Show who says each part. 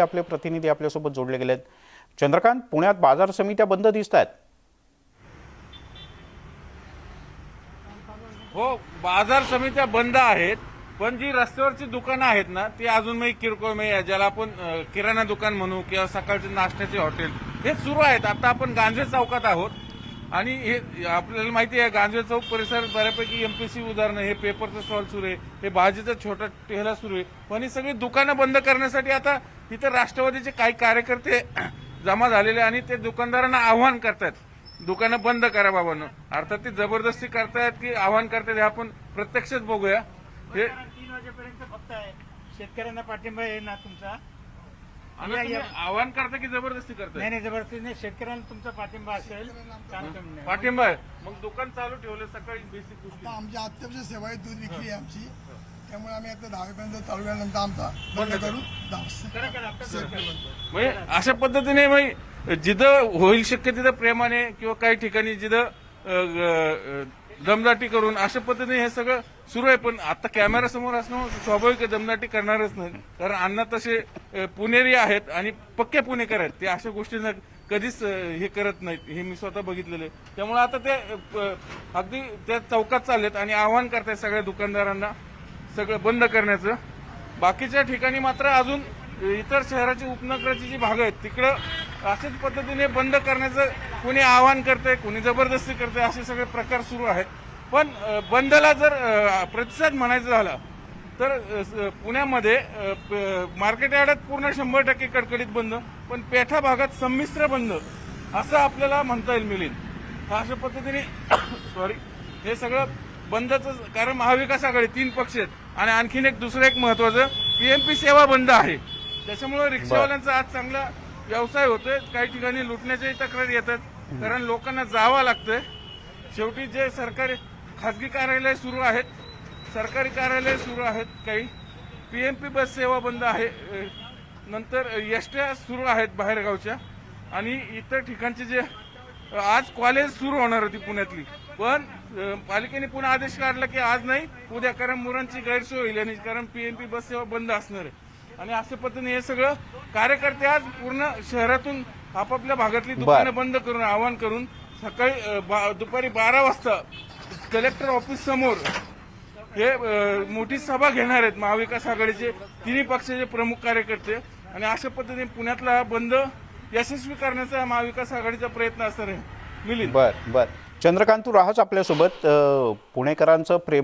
Speaker 1: आपले प्रतिनिधी आपल्यासोबत जोडले गेले आहेत चंद्रकांत पुण्यात बाजार समित्या बंद दिसत आहेत
Speaker 2: हो बाजार समित्या बंद आहेत पण जी रस्त्यावरची दुकानं आहेत ना ती अजूनही किरकोळ म्हणजे ज्याला आपण किराणा दुकान म्हणू किंवा सकाळचे नाश्त्याचे हॉटेल हे सुरू आहेत. आता आपण गांजे चौकात आहोत. आणि हे आपल्याला माहिती आहे गांजे चौक परिसरात बऱ्यापैकी एमपीसी उदाहरणं हे पेपरचं स्टॉल सुरू आहे हे भाजीचा छोटा ठेला सुरू आहे. पण ही सगळी दुकानं बंद करण्यासाठी आता इथं राष्ट्रवादीचे काही कार्यकर्ते जमा झालेले आणि ते दुकानदारांना आव्हान करतात. दुकानं बंद करा बाबांनो. अर्थात ती जबरदस्ती करतायत की आव्हान करतायत हे आपण प्रत्यक्षच बघूया. हे
Speaker 3: तीन वाजेपर्यंत फक्त आहे. शेतकऱ्यांना पाठिंबा आहे ना तुमचा?
Speaker 2: तुम्ही आव्हान करता की जबरदस्ती करताय?
Speaker 3: नाही नाही जबरदस्ती नाही. शेतकऱ्यांना तुमचा पाठिंबा असेल.
Speaker 2: पाठिंबा आहे. मग दुकान चालू ठेवलं सकाळी बेसिक गोष्टी.
Speaker 4: आता आमची अत्यावश्यक सेवा आहे दूध विक्री आहे आमची. त्यामुळे आम्ही आता दहावीपर्यंत चालू केल्यानंतर आमचा बंद करू. दहा वाजता.
Speaker 2: म्हणजे अशा पद्धतीने म्हणजे जिथं होईल शक्य तिथं प्रेमाने किंवा काही ठिकाणी जिथं अ, अ, दमदाटी करून अशा पद्धतीने हे सगळं सुरू आहे. पण आता कॅमेरा समोर असणं स्वाभाविक आहे, दमदाटी करणारच नाही. कारण अण्णा तसे अ, पुणेरी आहेत आणि पक्के पुणेकर आहेत. ते अशा गोष्टींना कधीच अ, हे करत नाहीत. हे मी स्वतः बघितलेलं आहे. त्यामुळे आता ते अ, अगदी त्या चौकात चाललेत आणि आव्हान करतायत सगळ्या दुकानदारांना. सगळं बंद करण्याचं. बाकीच्या ठिकाणी मात्र अजून इतर शहराची उपनगराची जी भागं आहेत तिकडं अशाच पद्धतीने बंद करण्याचं कोणी आवाहन करतंय कोणी जबरदस्ती करते असे सगळे प्रकार सुरू आहेत. पण बंदला जर प्रतिसाद म्हणायचा झाला तर पुण्यामध्ये प- मार्केट यार्डात पूर्ण शंभर टक्के कडकडीत बंद पण पेठा भागात संमिश्र बंद असं आपल्याला म्हणता येईल मिलिंद. अशा पद्धतीने सॉरी हे सगळं बंदचं कारण महाविकास आघाडी तीन पक्ष आहेत आणि आणखीन एक दुसरं एक महत्वाचं पीएमपी सेवा बंद आहे. त्याच्यामुळे रिक्षावाल्यांचा आज चांगला व्यवसाय होतोय. काही ठिकाणी लुटण्याच्याही तक्रारी येतात. कारण लोकांना जावं लागतंय. शेवटी जे सरकारी खासगी कार्यालय सुरू आहेत सरकारी कार्यालय सुरू आहेत काही पीएमपी बस सेवा बंद आहे. नंतर एसट्या सुरू आहेत बाहेरगावच्या. आणि इतर ठिकाणचे जे आज कॉलेज सुरू होणार होती पुण्यातली. पण पालिकेने पुन्हा आदेश काढला की आज नाही उद्या कारण मुलांची गैरसोय होईल आणि कारण पीएमपी बस सेवा बंद असणार आहे. आणि अशा पद्धतीने हे सगळं कार्यकर्ते आज पूर्ण शहरातून आपापल्या भागातली दुकानं बंद करून आवाहन करून सकाळी दुपारी बारा वाजता कलेक्टर ऑफिस समोर हे मोठी सभा घेणार आहेत महाविकास आघाडीचे तिन्ही पक्षाचे प्रमुख कार्यकर्ते. आणि अशा पद्धतीने पुण्यातला बंद यशस्वी करण्याचा महाविकास आघाडीचा प्रयत्न असणार आहे. मिलिंद.
Speaker 1: बर बर. चंद्रकांत तू राहाच आपल्यासोबत. अ, पुणेकरांचं प्रेम